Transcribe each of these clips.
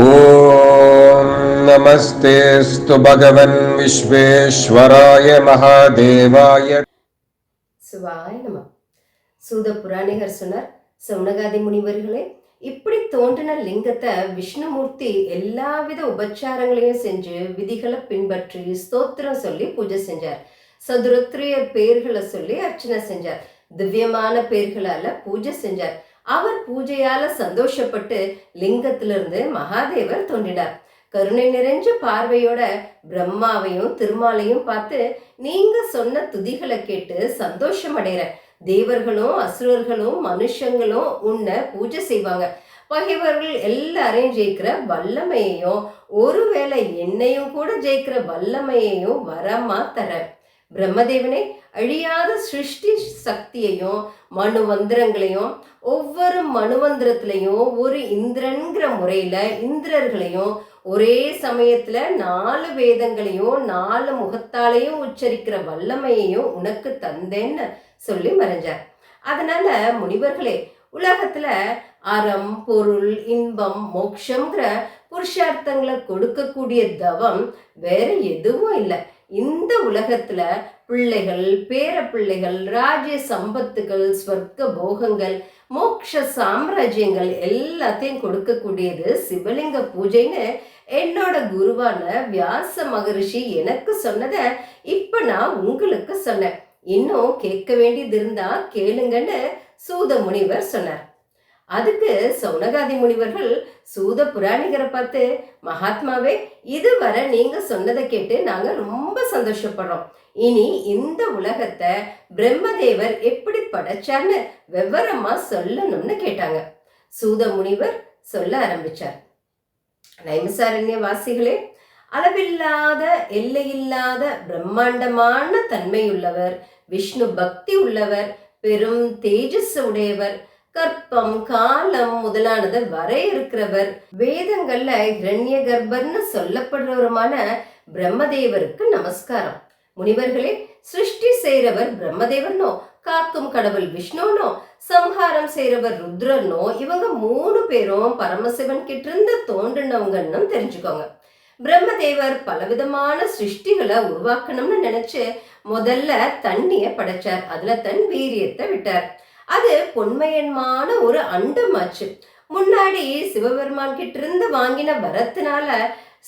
ॐ नमस्तेऽस्तु भगवन् विश्वेश्वराय महादेवाय சிவாய நம சூத புராணிகர் சொன்னார் சவுனகாதி முனிவர்களே இப்படி தோன்றின லிங்கத்தை விஷ்ணுமூர்த்தி எல்லாவித உபச்சாரங்களையும் செஞ்சு விதிகளை பின்பற்றி ஸ்தோத்திரம் சொல்லி பூஜை செஞ்சார் சதுரத்ரியர் பேர்களை சொல்லி அர்ச்சனை செஞ்சார் திவ்யமான பேர்களால பூஜை செஞ்சார் அவர் பூஜையால சந்தோஷப்பட்டு லிங்கத்திலிருந்து மகாதேவர் தோன்றினார். கருணை நிறைஞ்ச பார்வையோட பிரம்மாவையும் திருமாலையும் பார்த்து நீங்க சொன்ன துதிகளை கேட்டு சந்தோஷம் அடைகிறேன் தேவர்களும் அசுரர்களும் மனுஷங்களும் உன்னை பூஜை செய்வாங்க. பகைவர்கள் எல்லாரையும் ஜெயிக்கிற வல்லமையையும் ஒருவேளை என்னையும் கூட ஜெயிக்கிற வல்லமையையும் வரமா தர பிரம்மதேவனே அழியாத சிருஷ்டி சக்தியையும் மனு மந்திரங்களையும் ஒவ்வொரு மனுவந்திரத்திலையும் ஒரு இந்திரன்கிற முறையில் இந்திரர்களையும் ஒரே சமயத்தில் நாலு வேதங்களையும் நாலு முகத்தாலையும் உச்சரிக்கிற வல்லமையையும் உனக்கு தந்தேன்னு சொல்லி மறைஞ்சார். அதனால முனிவர்களே உலகத்துல அறம் பொருள் இன்பம் மோட்சம்ங்கிற புருஷார்த்தங்களை கொடுக்கக்கூடிய தவம் வேற எதுவும் இல்லை. இந்த உலகத்துல பிள்ளைகள் பேர பிள்ளைகள் ராஜ்ய சம்பத்துகள் ஸ்வர்க்க போகங்கள் மோக்ஷ சாம்ராஜ்யங்கள் எல்லாத்தையும் கொடுக்கக்கூடியது சிவலிங்க பூஜைன்னு என்னோட குருவான வியாச மகரிஷி எனக்கு சொன்னதை இப்ப நான் உங்களுக்கு சொன்னேன். இன்னும் கேட்க வேண்டியது இருந்தா கேளுங்கன்னு சூத முனிவர் சொன்னார். அதுக்கு சௌனகாதி முனிவர்கள் சூத புராணிகரை பார்த்து மகாத்மாவே இதுவரை நீங்க சொன்னதை கேட்டு நாங்க ரொம்ப சந்தோஷப்படுறோம். இனி இந்த உலகத்தை பிரம்மதேவர் எப்படி படைச்சார்னு விவரமா சொல்லணும்னு கேட்டாங்க. சூத முனிவர் சொல்ல ஆரம்பிச்சார். நைமசாரண்ய வாசிகளே அளவில்லாத எல்லையில்லாத பிரம்மாண்டமான தன்மையுள்ளவர் விஷ்ணு பக்தி உள்ளவர் பெரும் தேஜஸ் உடையவர் கற்பம் காலம் முதலானதை வரையறுக்கிறவர் வேதங்கள்ல இரண்ய கர்ப்பர்னு சொல்லப்படுறவருமான பிரம்மதேவருக்கு நமஸ்காரம். முனிவர்களே சிருஷ்டி செய்கிறவர் பிரம்மதேவர்னோ காக்கும் கடவுள் விஷ்ணுனோ சம்ஹாரம் செய்கிறவர் ருத்ரனோ இவங்க மூணு பேரும் பரமசிவன் கிட்ட இருந்து தோன்றினவங்கன்னு தெரிஞ்சுக்கோங்க. பிரம்மதேவர் பலவிதமான சிருஷ்டிகளை உருவாக்கணும்னு நினைச்சு முதல்ல தண்ணிய படைச்சார். அதுல தன் வீரியத்தை விட்டார். அது பொன்மையன்மான ஒரு அண்டமாச்சு. முன்னாடி சிவபெருமான் கிட்ட இருந்து வாங்கின வரத்தினால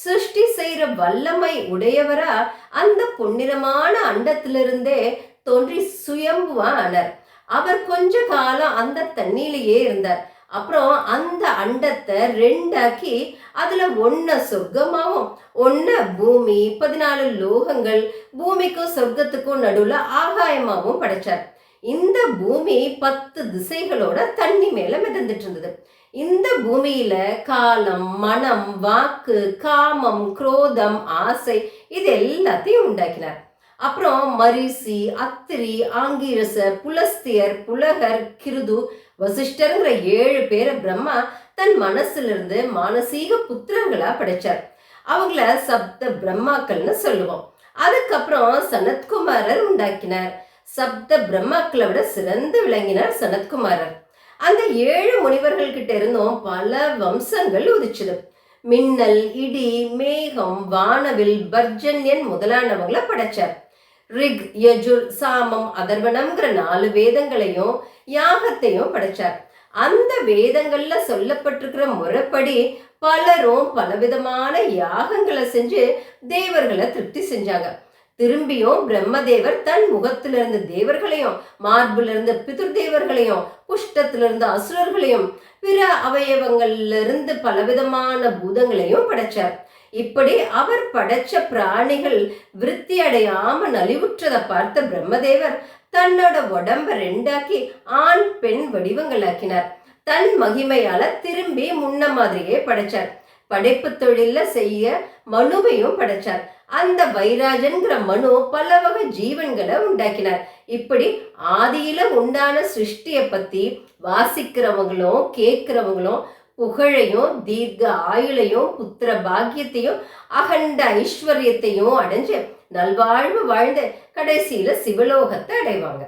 சிருஷ்டி செய்யற வல்லமை உடையவரா அந்த பொன்னிறமான அண்டத்திலிருந்தே தோன்றி சுயம்புவா ஆனார் அவர் கொஞ்ச காலம் அந்த தண்ணியிலேயே இருந்தார். அப்புறம் அந்த அண்டத்தை ரெண்டாக்கி அதுல ஒன்ன சொர்க்கமாவும் ஒன்ன பூமி பதினாலு லோகங்கள் பூமிக்கும் சொர்க்கத்துக்கும் நடுவுல ஆகாயமாகவும் படைச்சார். இந்த பூமி பத்து திசைகளோட தண்ணி மேல மிதந்துட்டு இருந்தது இந்த பூமியில காலம் மனம் வாக்கு காமம் குரோதம் ஆசை இது எல்லாத்தையும் உண்டாக்கினார். அப்புறம் மரிசி அத்திரி ஆங்கிரச புலஸ்தியர் புலகர் கிருது வசிஷ்டருங்கிற ஏழு பேரை பிரம்மா தன் மனசிலிருந்து மானசீக புத்திரங்களா படைச்சார். அவங்கள சப்த பிரம்மாக்கள்னு சொல்லுவோம். அதுக்கப்புறம் சனத்குமாரர் உண்டாக்கினார். சப்த பிரம்மாக்களை விட சிறந்து விளங்கினார் சனத்குமாரர். அந்த ஏழு முனிவர்கள் கிட்ட இருந்தும் பல வம்சங்கள் உதிச்சது. மின்னல் இடி மேகம் வானவில் பர்ஜன்யன் முதலானவங்களை படைச்சார். ரிக் யஜுர் சாமம் அதர்வனம்ங்கிற நாலு வேதங்களையும் யாகத்தையும் படைச்சார். அந்த வேதங்கள்ல சொல்லப்பட்டிருக்கிற முறைப்படி பலரும் பலவிதமான யாகங்களை செஞ்சு தேவர்களை திருப்தி செஞ்சாங்க. திரும்பியும் பிரம்மதேவர் தன் முகத்திலிருந்து தேவர்களையும் மார்பிலிருந்து பிதுர்தேவர்களையும் பிதுர் தேவர்களையும் புஷ்டத்திலிருந்து அசுரர்களையும் பிற அவயவங்களிலிருந்து பலவிதமான பூதங்களையும் படைச்சார். இப்படி அவர் படைச்ச பிராணிகள் விருத்தி அடையாம நலிவுற்றதை பார்த்த பிரம்மதேவர் தன்னோட உடம்ப ரெண்டாக்கி ஆண் பெண் வடிவங்களாக்கினார். தன் மகிமையால திரும்பி முன்ன மாதிரியே படைச்சார். படைப்பு தொழில செய்ய மனுவையும் படைச்சார். அந்த வைராஜன்கிற மனு பல வகை ஜீவன்களை உண்டாக்கினார். இப்படி ஆதியில உண்டான சிருஷ்டியை பத்தி வாசிக்கிறவங்களும் கேட்கிறவங்களும் புகழையும் தீர்க்க ஆயுளையும் புத்திர பாக்கியத்தையும் அகண்ட ஐஸ்வர்யத்தையும் அடைஞ்சு நல்வாழ்வு வாழ்ந்து கடைசியில சிவலோகத்தை அடைவாங்க.